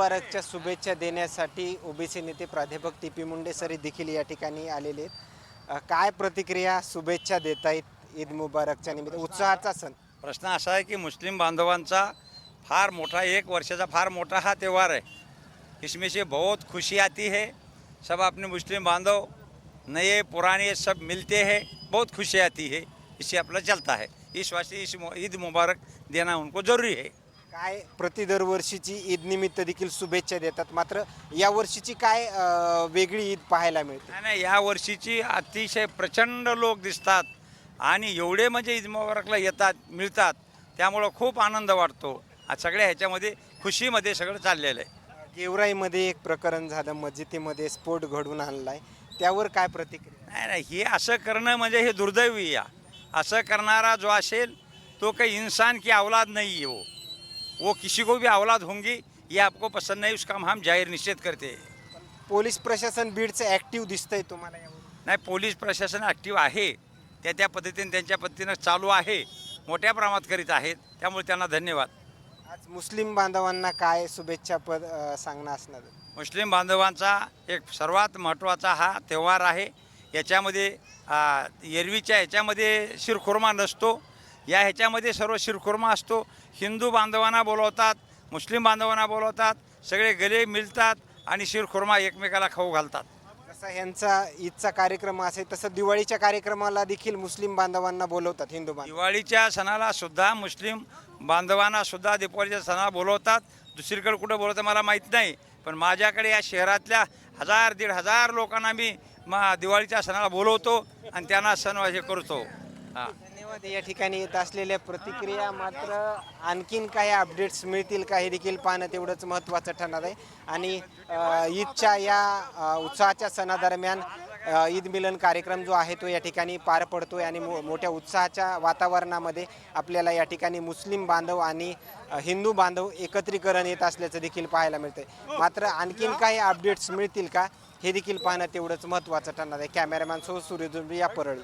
मुबारकच्या शुभेच्छा देण्यासाठी ओबीसी नेते प्राध्यापक टी पी मुंडे सर देखील या ठिकाणी आलेले आहेत. अ, काय प्रतिक्रिया शुभेच्छा देत आहेत ईद मुबारकच्या निमित्त? उत्साहाचा सण. प्रश्न असा आहे की मुस्लिम बांधवांचा फार मोठा एक वर्षाचा फार मोठा हा त्यौहार है इसमें से बहुत खुशी आती है. सब अपने मुस्लिम बांधव नए पुराने सब मिलते हैं. बहुत खुशी आती है. इससे अपना चलता है. इस वास्ते इस मु- ईद मुबारक देना उनको ज़रूरी है। काय प्रति दरवर्षीची ईद निमित्त देखील शुभेच्छा देतात? मात्र या वर्षीची काय अ, वेगळी ईद पाहायला मिळते? नाही नाही या वर्षीची अतिशय प्रचंड लोक दिसतात आणि एवढे म्हणजे ईद मुबारकला येतात मिळतात त्यामुळं खूप आनंद वाटतो. सगळ्या ह्याच्यामध्ये खुशीमध्ये सगळं चाललेलं आहे. गेवराईमध्ये एक प्रकरण झालं मस्जिदीमध्ये स्फोट घडवून आणलाय. त्यावर काय प्रतिक्रिया? नाही नाही हे असं करणं म्हणजे हे दुर्दैवी या असं करणारा जो असेल तो काही इंसान की औलाद नहीं है. वो किसी को भी औलाद होंगी ये आपको पसंद नहीं उसका हम जाहीर निषेध करते हैं। पोलीस प्रशासन बीडचं ऍक्टिव्ह दिसतंय तुम्हाला यावर नाही पोलीस प्रशासन ॲक्टिव्ह आहे त्या त्या पद्धतीने त्यांच्या पद्धतीनं चालू आहे मोठ्या प्रमाणात करीत आहेत त्यामुळे त्यांना धन्यवाद. आज मुस्लिम बांधवांना काय शुभेच्छा पद अ, सांगणं असणार? मुस्लिम बांधवांचा एक सर्वात महत्त्वाचा हा त्यौहार आहे याच्यामध्ये आ, एरवीच्या ह्याच्यामध्ये शिरखुर्मा नसतो या ह्याच्यामध्ये सर्व शिरखुर्मा असतो हिंदू बांधवांना बोलवतात मुस्लिम बांधवांना बोलवतात सगळे गले मिळतात आणि शिरखुर्मा एकमेकाला खाऊ घालतात. जसा ह्यांचा ईदचा कार्यक्रम असेल तसं दिवाळीच्या कार्यक्रमाला देखील मुस्लिम बांधवांना बोलवतात हिंदू बांधव. दिवाळीच्या सणाला सुद्धा मुस्लिम बांधवांना सुद्धा दीपावलीच्या सणाला बोलवतात. दुसरीकडे कुठं बोलवतं मला माहीत नाही पण माझ्याकडे या शहरातल्या हजार दीड हजार लोकांना मी मा दिवाळीच्या सणाला बोलवतो आणि त्यांना सण हे करतो. हां. धन्यवाद. या ठिकाणी येत असलेल्या प्रतिक्रिया मात्र आणखीन काही अपडेट्स मिळतील का हे देखील पाहणं तेवढंच महत्त्वाचं ठरणार आहे. आणि ईदच्या या उत्साहाच्या सणादरम्यान ईद मिलन कार्यक्रम जो आहे तो या ठिकाणी पार पडतो आहे आणि मो मोठ्या उत्साहाच्या वातावरणामध्ये आपल्याला या ठिकाणी मुस्लिम बांधव आणि हिंदू बांधव एकत्रीकरण येत असल्याचं देखील पाहायला मिळतं मात्र आणखीन काही अपडेट्स मिळतील का हे देखील पाहणं तेवढंच महत्त्वाचं ठरणार आहे. कॅमेरामॅन सो सूर्यदुर्बी या परळी.